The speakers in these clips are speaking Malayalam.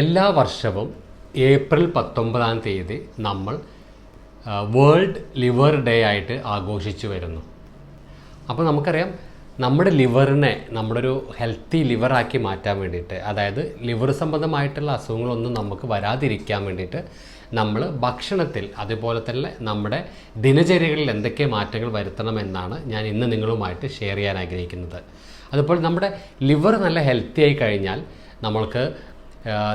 എല്ലാ വർഷവും ഏപ്രിൽ പത്തൊമ്പതാം തീയതി നമ്മൾ വേൾഡ് ലിവർ ഡേ ആയിട്ട് ആഘോഷിച്ചു വരുന്നു. അപ്പോൾ നമുക്കറിയാം നമ്മുടെ ലിവറിനെ ഒരു ഹെൽത്തി ലിവറാക്കി മാറ്റാൻ വേണ്ടിയിട്ട് അതായത് ലിവർ സംബന്ധമായിട്ടുള്ള അസുഖങ്ങളൊന്നും നമുക്ക് വരാതിരിക്കാൻ വേണ്ടിയിട്ട് നമ്മൾ ഭക്ഷണത്തിൽ അതുപോലെ തന്നെ നമ്മുടെ ദിനചര്യകളിൽ എന്തൊക്കെ മാറ്റങ്ങൾ വരുത്തണമെന്നാണ് ഞാൻ ഇന്ന് നിങ്ങളുമായിട്ട് ഷെയർ ചെയ്യാൻ ആഗ്രഹിക്കുന്നത്. അതുപോലെ നമ്മുടെ ലിവർ നല്ല ഹെൽത്തി ആയി കഴിഞ്ഞാൽ നമ്മൾക്ക്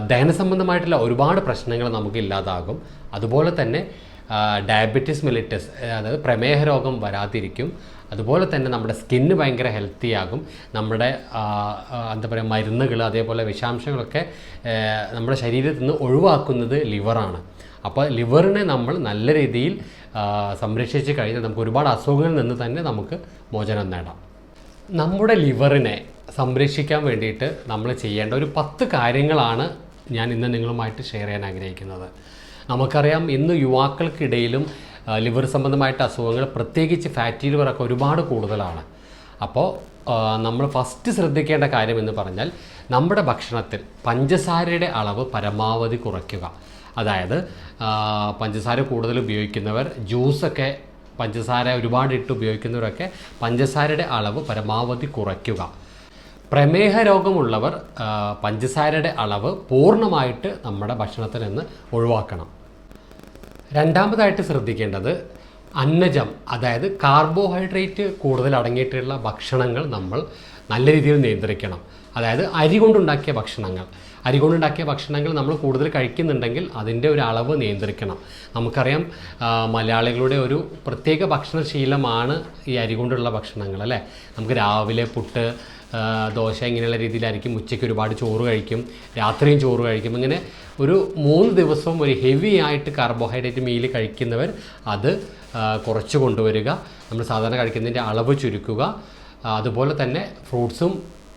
ദഹന സംബന്ധമായിട്ടുള്ള ഒരുപാട് പ്രശ്നങ്ങൾ നമുക്ക് ഇല്ലാതാകും അതുപോലെ തന്നെ ഡയബറ്റീസ് മെലിറ്റസ് അതായത് പ്രമേഹ രോഗം വരാതിരിക്കും. അതുപോലെ തന്നെ നമ്മുടെ സ്കിന്ന് ഭയങ്കര ഹെൽത്തി ആകും. നമ്മുടെ എന്താ പറയുക മരുന്നുകൾ അതേപോലെ വിഷാംശങ്ങളൊക്കെ നമ്മുടെ ശരീരത്തിൽ നിന്ന് ഒഴിവാക്കുന്നത് ലിവറാണ് അപ്പോൾ ലിവറിനെ നമ്മൾ നല്ല രീതിയിൽ സംരക്ഷിച്ച് കഴിഞ്ഞാൽ നമുക്ക് ഒരുപാട് അസുഖങ്ങളിൽ നിന്ന് തന്നെ നമുക്ക് മോചനം നേടാം. നമ്മുടെ ലിവറിനെ സംരക്ഷിക്കാൻ വേണ്ടിയിട്ട് നമ്മൾ ചെയ്യേണ്ട ഒരു പത്ത് കാര്യങ്ങളാണ് ഞാൻ ഇന്ന് നിങ്ങളുമായിട്ട് ഷെയർ ചെയ്യാൻ ആഗ്രഹിക്കുന്നത്. നമുക്കറിയാം ഇന്ന് യുവാക്കൾക്കിടയിലും ലിവർ സംബന്ധമായിട്ട് അസുഖങ്ങൾ പ്രത്യേകിച്ച് ഫാറ്റി ലിവറൊക്കെ ഒരുപാട് കൂടുതലാണ്. അപ്പോൾ നമ്മൾ ഫസ്റ്റ് ശ്രദ്ധിക്കേണ്ട കാര്യം എന്ന് പറഞ്ഞാൽ നമ്മുടെ ഭക്ഷണത്തിൽ പഞ്ചസാരയുടെ അളവ് പരമാവധി കുറയ്ക്കുക. അതായത് പഞ്ചസാര കൂടുതൽ ഉപയോഗിക്കുന്നവർ ജ്യൂസൊക്കെ പഞ്ചസാര ഒരുപാട് ഇട്ട് ഉപയോഗിക്കുന്നവരൊക്കെ പഞ്ചസാരയുടെ അളവ് പരമാവധി കുറയ്ക്കുക. പ്രമേഹ രോഗമുള്ളവർ പഞ്ചസാരയുടെ അളവ് പൂർണമായിട്ട് നമ്മുടെ ഭക്ഷണത്തിൽ നിന്ന് ഒഴിവാക്കണം. രണ്ടാമതായിട്ട് ശ്രദ്ധിക്കേണ്ടത് അന്നജം അതായത് കാർബോഹൈഡ്രേറ്റ് കൂടുതൽ അടങ്ങിയിട്ടുള്ള ഭക്ഷണങ്ങൾ നമ്മൾ നല്ല രീതിയിൽ നിയന്ത്രിക്കണം. അതായത് അരി കൊണ്ടുണ്ടാക്കിയ ഭക്ഷണങ്ങൾ. അരി കൊണ്ടുണ്ടാക്കിയ ഭക്ഷണങ്ങൾ നമ്മൾ കൂടുതൽ കഴിക്കുന്നുണ്ടെങ്കിൽ അതിന്റെ ഒരു അളവ് നിയന്ത്രിക്കണം. നമുക്കറിയാം മലയാളികളുടെ ഒരു പ്രത്യേക ഭക്ഷണശീലമാണ് ഈ അരി കൊണ്ടുള്ള ഭക്ഷണങ്ങൾ അല്ലേ? നമുക്ക് രാവിലെ പുട്ട് ദോശ ഇങ്ങനെയുള്ള രീതിയിലായിരിക്കും ഉച്ചയ്ക്ക് ഒരുപാട് ചോറ് കഴിക്കും രാത്രിയും ചോറ് കഴിക്കും. ഇങ്ങനെ ഒരു മൂന്ന് ദിവസവും ഒരു ഹെവി ആയിട്ട് കാർബോഹൈഡ്രേറ്റ് മീൽ കഴിക്കുന്നവർ അത് കുറച്ച് കൊണ്ടുവരിക. നമ്മൾ സാധാരണ കഴിക്കുന്നതിന്റെ അളവ് ചുരുക്കുക. അതുപോലെ തന്നെ ഫ്രൂട്ട്സും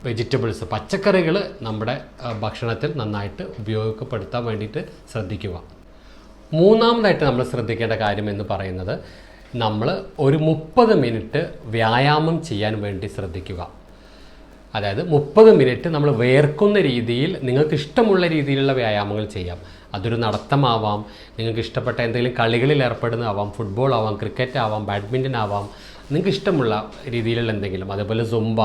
വെജിറ്റബിൾസ് പച്ചക്കറികൾ നമ്മുടെ ഭക്ഷണത്തിൽ നന്നായിട്ട് ഉപയോഗപ്പെടുത്താൻ വേണ്ടിയിട്ട് ശ്രദ്ധിക്കുക. മൂന്നാമതായിട്ട് നമ്മൾ ശ്രദ്ധിക്കേണ്ട കാര്യം എന്ന് പറയുന്നത് നമ്മൾ ഒരു മുപ്പത് മിനിറ്റ് വ്യായാമം ചെയ്യാൻ വേണ്ടി ശ്രദ്ധിക്കുക. അതായത് മുപ്പത് മിനിറ്റ് നമ്മൾ വേർക്കുന്ന രീതിയിൽ നിങ്ങൾക്ക് ഇഷ്ടമുള്ള രീതിയിലുള്ള വ്യായാമങ്ങൾ ചെയ്യാം. അതൊരു നടത്തമാവാം. നിങ്ങൾക്ക് ഇഷ്ടപ്പെട്ട എന്തെങ്കിലും കളികളിൽ ഏർപ്പെടുന്നതാവാം. ഫുട്ബോൾ ആവാം ക്രിക്കറ്റ് ആവാം ബാഡ്മിന്റൺ ആവാം. നിങ്ങൾക്ക് ഇഷ്ടമുള്ള രീതിയിലുള്ള എന്തെങ്കിലും അതേപോലെ സുംബ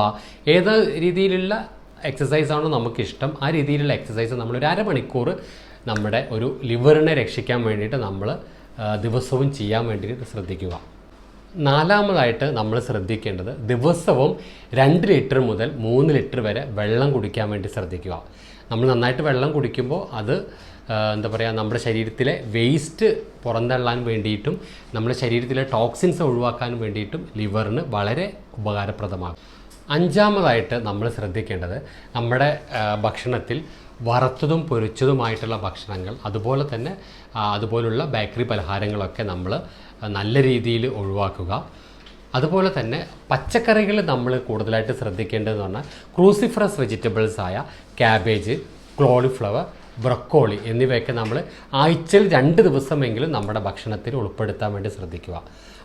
ഏത് രീതിയിലുള്ള എക്സസൈസ് ആണോ നമുക്കിഷ്ടം ആ രീതിയിലുള്ള എക്സസൈസ് നമ്മൾ ഒരു അരമണിക്കൂർ നമ്മുടെ ഒരു ലിവറിനെ രക്ഷിക്കാൻ വേണ്ടിയിട്ട് നമ്മൾ ദിവസവും ചെയ്യാൻ വേണ്ടിയിട്ട് ശ്രദ്ധിക്കുക. നാലാമതായിട്ട് നമ്മൾ ശ്രദ്ധിക്കേണ്ടത് ദിവസവും രണ്ട് ലിറ്റർ മുതൽ മൂന്ന് ലിറ്റർ വരെ വെള്ളം കുടിക്കാൻ വേണ്ടി ശ്രദ്ധിക്കുക. നമ്മൾ നന്നായിട്ട് വെള്ളം കുടിക്കുമ്പോൾ അത് എന്താ പറയുക നമ്മുടെ ശരീരത്തിലെ വേസ്റ്റ് പുറന്തള്ളാൻ വേണ്ടിയിട്ടും നമ്മുടെ ശരീരത്തിലെ ടോക്സിൻസ് ഒഴിവാക്കാൻ വേണ്ടിയിട്ടും ലിവറിന് വളരെ ഉപകാരപ്രദമാകും. അഞ്ചാമതായിട്ട് നമ്മൾ ശ്രദ്ധിക്കേണ്ടത് നമ്മുടെ ഭക്ഷണത്തിൽ വറുത്തതും പൊരിച്ചതുമായിട്ടുള്ള ഭക്ഷണങ്ങൾ അതുപോലെ തന്നെ അതുപോലുള്ള ബേക്കറി പലഹാരങ്ങളൊക്കെ നമ്മൾ നല്ല രീതിയിൽ ഒഴിവാക്കുക. അതുപോലെ തന്നെ പച്ചക്കറികൾ നമ്മൾ കൂടുതലായിട്ട് ശ്രദ്ധിക്കേണ്ടതെന്ന് പറഞ്ഞാൽ ക്രൂസിഫറസ് വെജിറ്റബിൾസായ ക്യാബേജ് ക്ലോളിഫ്ലവർ ബ്രക്കോളി എന്നിവയൊക്കെ നമ്മൾ ആഴ്ചയിൽ രണ്ട് ദിവസമെങ്കിലും നമ്മുടെ ഭക്ഷണത്തിൽ ഉൾപ്പെടുത്താൻ വേണ്ടി ശ്രദ്ധിക്കുക.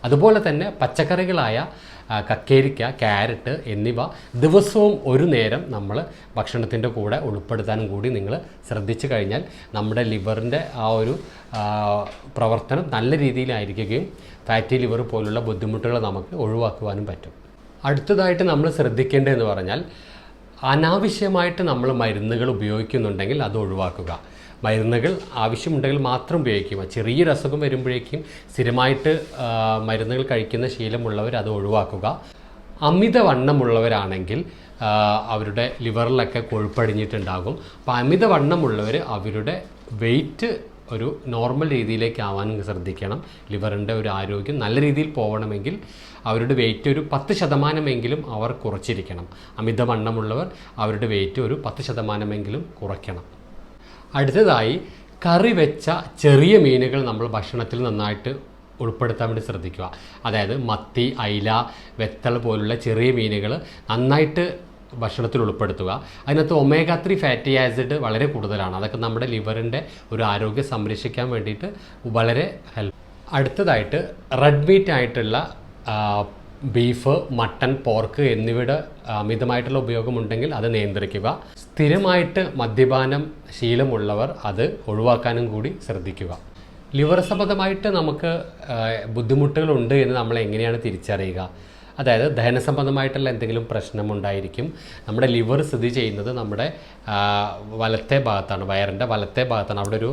അതുപോലെ തന്നെ പച്ചക്കറികളായ കക്കേരിക്ക ക്യാരറ്റ് എന്നിവ ദിവസവും ഒരു നേരം നമ്മൾ ഭക്ഷണത്തിന്റെ കൂടെ ഉൾപ്പെടുത്താനും കൂടി നിങ്ങൾ ശ്രദ്ധിച്ചു കഴിഞ്ഞാൽ നമ്മുടെ ലിവറിന്റെ ആ ഒരു പ്രവർത്തനം നല്ല രീതിയിലായിരിക്കുകയും ഫാറ്റി ലിവർ പോലുള്ള ബുദ്ധിമുട്ടുകൾ നമുക്ക് ഒഴിവാക്കുവാനും പറ്റും. അടുത്തതായിട്ട് നമ്മൾ ശ്രദ്ധിക്കേണ്ടതെന്ന് പറഞ്ഞാൽ അനാവശ്യമായിട്ട് നമ്മൾ മരുന്നുകൾ ഉപയോഗിക്കുന്നുണ്ടെങ്കിൽ അത് ഒഴിവാക്കുക. മരുന്നുകൾ ആവശ്യമുണ്ടെങ്കിൽ മാത്രം ഉപയോഗിക്കുക. ചെറിയൊരു അസുഖം വരുമ്പോഴേക്കും സ്ഥിരമായിട്ട് മരുന്നുകൾ കഴിക്കുന്ന ശീലമുള്ളവർ അത് ഒഴിവാക്കുക. അമിതവണ്ണമുള്ളവരാണെങ്കിൽ അവരുടെ ലിവറിലൊക്കെ കൊഴുപ്പടിഞ്ഞിട്ടുണ്ടാകും. അപ്പോൾ അമിതവണ്ണമുള്ളവർ അവരുടെ വെയിറ്റ് ഒരു നോർമൽ രീതിയിലേക്ക് ശ്രദ്ധിക്കണം. ലിവറിന്റെ ഒരു ആരോഗ്യം നല്ല രീതിയിൽ പോകണമെങ്കിൽ അവരുടെ വെയിറ്റ് ഒരു പത്ത് ശതമാനമെങ്കിലും അവർ കുറച്ചിരിക്കണം. അമിതവണ്ണമുള്ളവർ അവരുടെ വെയിറ്റ് ഒരു പത്ത് ശതമാനമെങ്കിലും കുറയ്ക്കണം. അടുത്തതായി കറി വെച്ച ചെറിയ മീനുകൾ നമ്മൾ ഭക്ഷണത്തിൽ നന്നായിട്ട് ഉൾപ്പെടുത്താൻ വേണ്ടി ശ്രദ്ധിക്കുക. അതായത് മത്തി അയില വെത്തൾ പോലുള്ള ചെറിയ മീനുകൾ നന്നായിട്ട് ഭക്ഷണത്തിൽ ഉൾപ്പെടുത്തുക. അതിനകത്ത് ഒമേഗ ത്രീ ഫാറ്റി ആസിഡ് വളരെ കൂടുതലാണ്. അതൊക്കെ നമ്മുടെ ലിവറിന്റെ ഒരു ആരോഗ്യം സംരക്ഷിക്കാൻ വേണ്ടിയിട്ട് വളരെ ഹെൽപ്പ് അടുത്തതായിട്ട് റെഡ് മീറ്റ് ആയിട്ടുള്ള ബീഫ് മട്ടൺ പോർക്ക് എന്നിവയുടെ അമിതമായിട്ടുള്ള ഉപയോഗമുണ്ടെങ്കിൽ അത് നിയന്ത്രിക്കുക. സ്ഥിരമായിട്ട് മദ്യപാനം ശീലമുള്ളവർ അത് ഒഴിവാക്കാനും കൂടി ശ്രദ്ധിക്കുക. ലിവർ സംബന്ധമായിട്ട് നമുക്ക് ബുദ്ധിമുട്ടുകളുണ്ട് എന്ന് നമ്മൾ എങ്ങനെയാണ് തിരിച്ചറിയുക? അതായത് ദഹന സംബന്ധമായിട്ടുള്ള എന്തെങ്കിലും പ്രശ്നമുണ്ടായിരിക്കും. നമ്മുടെ ലിവർ സ്ഥിതി ചെയ്യുന്നത് നമ്മുടെ വലത്തെ ഭാഗത്താണ് വയറിന്റെ വലത്തെ ഭാഗത്താണ്. അവിടെ ഒരു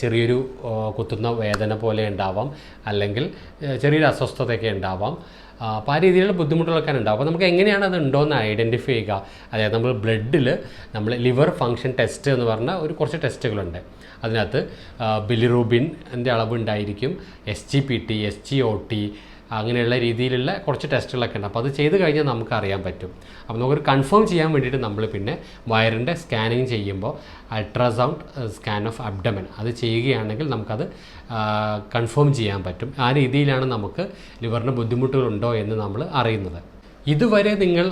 ചെറിയൊരു കുത്തുന്ന വേദന പോലെ ഉണ്ടാവാം. അല്ലെങ്കിൽ ചെറിയൊരു അസ്വസ്ഥതയൊക്കെ ഉണ്ടാവാം. അപ്പോൾ ആ രീതിയിലുള്ള ബുദ്ധിമുട്ടുകളൊക്കെ ഉണ്ടാവും അപ്പോൾ നമുക്ക് എങ്ങനെയാണ് അത് ഉണ്ടോ എന്ന് ഐഡന്റിഫൈ ചെയ്യുക. അതായത് നമ്മൾ ബ്ലഡിൽ നമ്മൾ ലിവർ ഫങ്ഷൻ ടെസ്റ്റ് എന്ന് പറഞ്ഞ ഒരു കുറച്ച് ടെസ്റ്റുകളുണ്ട്. അതിനകത്ത് ബിലിറൂബിന്റെ അളവ് ഉണ്ടായിരിക്കും. S G P T S G O T അങ്ങനെയുള്ള രീതിയിലുള്ള കുറച്ച് ടെസ്റ്റുകളൊക്കെ ഉണ്ട്. അപ്പോൾ അത് ചെയ്ത് കഴിഞ്ഞാൽ നമുക്ക് അറിയാൻ പറ്റും. അപ്പോൾ നമുക്കൊരു കൺഫേം ചെയ്യാൻ വേണ്ടിയിട്ട് നമ്മൾ പിന്നെ വയറിന്റെ സ്കാനിങ് ചെയ്യുമ്പോൾ അൾട്രാസൗണ്ട് സ്കാൻ ഓഫ് അബ്ഡമൻ അത് ചെയ്യുകയാണെങ്കിൽ നമുക്കത് കൺഫേം ചെയ്യാൻ പറ്റും. ആ രീതിയിലാണ് നമുക്ക് ലിവറിന് ബുദ്ധിമുട്ടുകളുണ്ടോ എന്ന് നമ്മൾ അറിയുന്നത്. ഇതുവരെ നിങ്ങൾ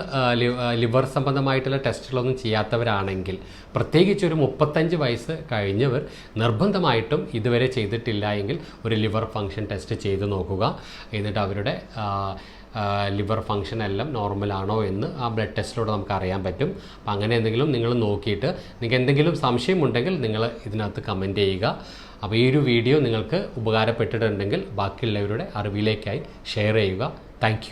ലിവർ സംബന്ധമായിട്ടുള്ള ടെസ്റ്റുകളൊന്നും ചെയ്യാത്തവരാണെങ്കിൽ പ്രത്യേകിച്ച് ഒരു മുപ്പത്തഞ്ച് വയസ്സ് കഴിഞ്ഞവർ നിർബന്ധമായിട്ടും ഇതുവരെ ചെയ്തിട്ടില്ല എങ്കിൽ ഒരു ലിവർ ഫങ്ഷൻ ടെസ്റ്റ് ചെയ്ത് നോക്കുക. എന്നിട്ട് അവരുടെ ലിവർ ഫങ്ഷൻ എല്ലാം നോർമലാണോ എന്ന് ആ ബ്ലഡ് ടെസ്റ്റിലൂടെ നമുക്ക് അറിയാൻ പറ്റും. അപ്പം അങ്ങനെ എന്തെങ്കിലും നിങ്ങൾ നോക്കിയിട്ട് നിങ്ങൾക്ക് എന്തെങ്കിലും സംശയമുണ്ടെങ്കിൽ നിങ്ങൾ ഇതിനകത്ത് കമന്റ് ചെയ്യുക. അപ്പോൾ ഈ ഒരു വീഡിയോ നിങ്ങൾക്ക് ഉപകാരപ്പെട്ടിട്ടുണ്ടെങ്കിൽ ബാക്കിയുള്ളവരുടെ അറിവിലേക്കായി ഷെയർ ചെയ്യുക. താങ്ക്